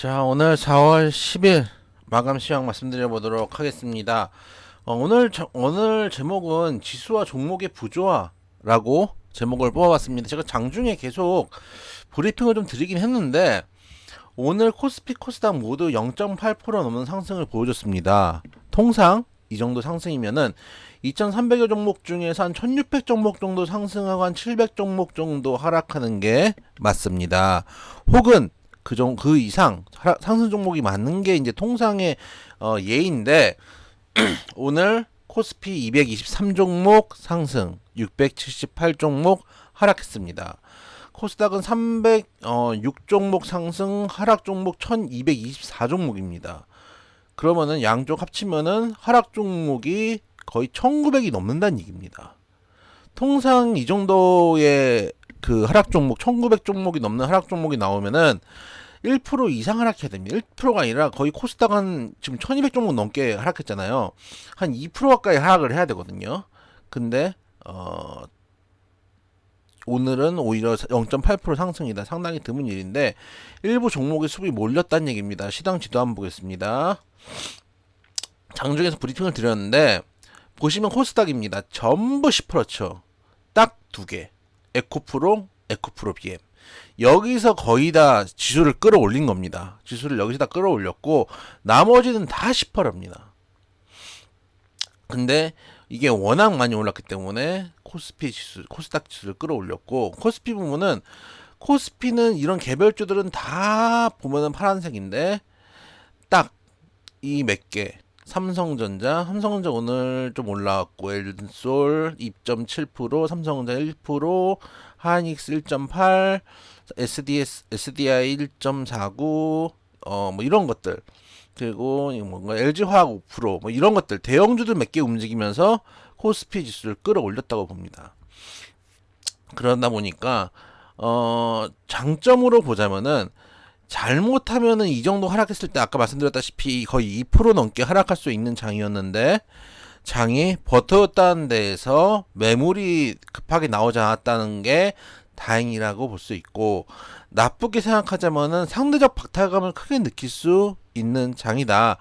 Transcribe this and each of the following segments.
자, 오늘 4월 10일 마감 시황 말씀드려 보도록 하겠습니다. 어, 오늘 저- 오늘 제목은 지수와 종목의 부조화라고 제목을 뽑아봤습니다. 제가 장중에 계속 브리핑을 좀 드리긴 했는데 오늘 코스피 코스닥 모두 0.8% 넘는 상승을 보여줬습니다. 통상 이 정도 상승이면은 2,300여 종목 중에서 한 1,600 종목 정도 상승하고 한 700 종목 정도 하락하는 게 맞습니다. 혹은 그 종, 그 이상 상승 종목이 많은 게 이제 통상의 어, 예인데 오늘 코스피 223 종목 상승, 678 종목 하락했습니다. 코스닥은 306 종목 상승, 하락 종목 1224 종목입니다. 그러면은 양쪽 합치면은 하락 종목이 거의 1900이 넘는다는 얘기입니다. 통상 이 정도의 그 하락 종목 1900 종목이 넘는 하락 종목이 나오면은 1% 이상 하락해야 됩니다. 1%가 아니라 거의 코스닥 한 지금 1200 종목 넘게 하락했잖아요. 한 2% 가까이 하락을 해야 되거든요. 근데 어 오늘은 오히려 0.8% 상승이다. 상당히 드문 일인데 일부 종목의 수급이 몰렸다는 얘기입니다. 시장 지도 한번 보겠습니다. 장중에서 브리핑을 드렸는데 보시면 코스닥입니다. 전부 10%죠. 딱 두 개. 에코프로, 에코프로 BM. 여기서 거의 다 지수를 끌어올린 겁니다. 지수를 여기서 다 끌어올렸고 나머지는 다 10%입니다. 근데 이게 워낙 많이 올랐기 때문에 코스피 지수, 코스닥 지수를 끌어올렸고 코스피 부분은 코스피는 이런 개별주들은 다 보면은 파란색인데 딱 이 몇 개 삼성전자, 삼성전자 오늘 좀 올라왔고 엘솔 2.7%, 삼성전자 1%, 하이닉스 1.8, SDS, SDI 1.49, 어, 뭐 이런 것들. 그리고 이 뭔가 LG화학 5%뭐 이런 것들 대형주들 몇 개 움직이면서 코스피 지수를 끌어올렸다고 봅니다. 그러다 보니까 어 장점으로 보자면은 잘못하면은 이 정도 하락했을 때 아까 말씀드렸다시피 거의 2% 넘게 하락할 수 있는 장이었는데 장이 버텨왔다는 데에서 매물이 급하게 나오지 않았다는 게 다행이라고 볼 수 있고 나쁘게 생각하자면은 상대적 박탈감을 크게 느낄 수 있는 장이다.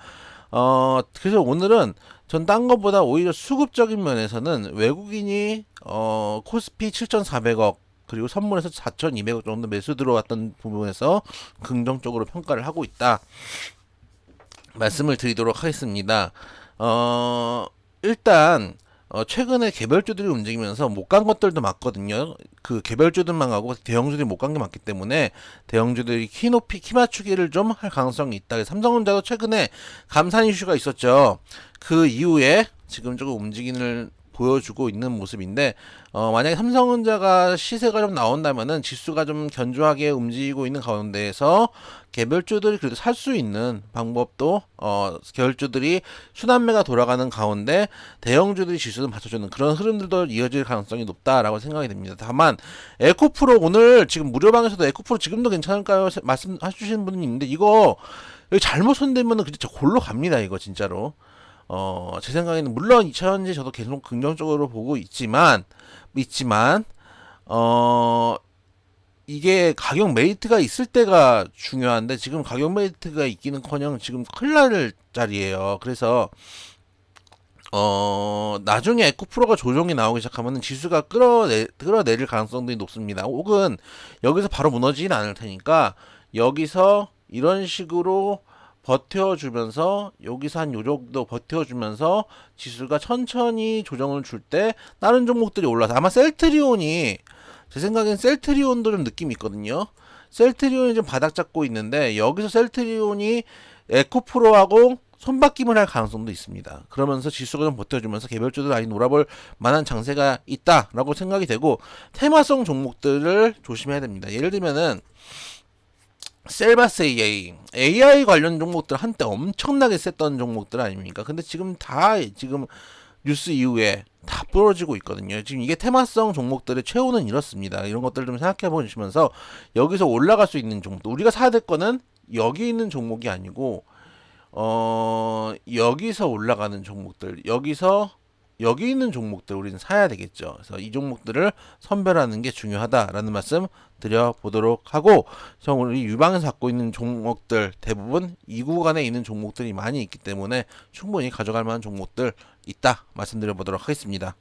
어 그래서 오늘은 전 딴 것보다 오히려 수급적인 면에서는 외국인이 어 코스피 7,400억 그리고 선물에서 4,200억 정도 매수 들어왔던 부분에서 긍정적으로 평가를 하고 있다. 말씀을 드리도록 하겠습니다. 어, 일단 어, 최근에 개별주들이 움직이면서 못 간 것들도 많거든요. 그 개별주들만 가고 대형주들이 못 간 게 많기 때문에 대형주들이 키 높이 키 맞추기를 좀 할 가능성이 있다. 삼성전자도 최근에 감산 이슈가 있었죠. 그 이후에 지금 조금 움직임을 보여주고 있는 모습인데 어, 만약에 삼성전자가 시세가 좀 나온다면은 지수가 좀 견조하게 움직이고 있는 가운데에서 개별주들이 그래도 살 수 있는 방법도 어, 개별주들이 순환매가 돌아가는 가운데 대형주들이 지수를 받쳐주는 그런 흐름들도 이어질 가능성이 높다라고 생각이 됩니다. 다만 에코프로 오늘 지금 무료방에서도 에코프로 지금도 괜찮을까요? 세- 말씀하시는 분이 있는데 이거 잘못 손대면은 진짜 골로 갑니다 이거 진짜로. 어, 제 생각에는 물론 2차전지 저도 계속 긍정적으로 보고 있지만 있지만 어 이게 가격 메리트가 있을 때가 중요한데 지금 가격 메리트가 있기는커녕 지금 큰일 날 자리예요. 그래서 어 나중에 에코프로가 조정이 나오기 시작하면 지수가 끌어내 끌어내릴 가능성들이 높습니다. 혹은 여기서 바로 무너지진 않을 테니까 여기서 이런 식으로 버텨주면서 여기서 한 요 정도 버텨주면서 지수가 천천히 조정을 줄 때 다른 종목들이 올라서 아마 셀트리온이 제 생각엔 셀트리온도 좀 느낌이 있거든요. 셀트리온이 좀 바닥 잡고 있는데 여기서 셀트리온이 에코프로하고 손바뀜을 할 가능성도 있습니다. 그러면서 지수가 좀 버텨주면서 개별주들 많이 놀아볼 만한 장세가 있다라고 생각이 되고 테마성 종목들을 조심해야 됩니다. 예를 들면은 셀바스 AI, AI 관련 종목들 한때 엄청나게 셌던 종목들 아닙니까? 근데 지금 다 지금 뉴스 이후에 다 부러지고 있거든요. 지금 이게 테마성 종목들의 최후는 이렇습니다. 이런 것들 좀 생각해 보시면서 여기서 올라갈 수 있는 종목, 우리가 사야 될 거는 여기 있는 종목이 아니고 어 여기서 올라가는 종목들, 여기서 여기 있는 종목들 우리는 사야 되겠죠. 그래서 이 종목들을 선별하는 게 중요하다라는 말씀 드려보도록 하고, 저 우리 유방에서 갖고 있는 종목들 대부분 이 구간에 있는 종목들이 많이 있기 때문에 충분히 가져갈 만한 종목들 있다 말씀드려보도록 하겠습니다.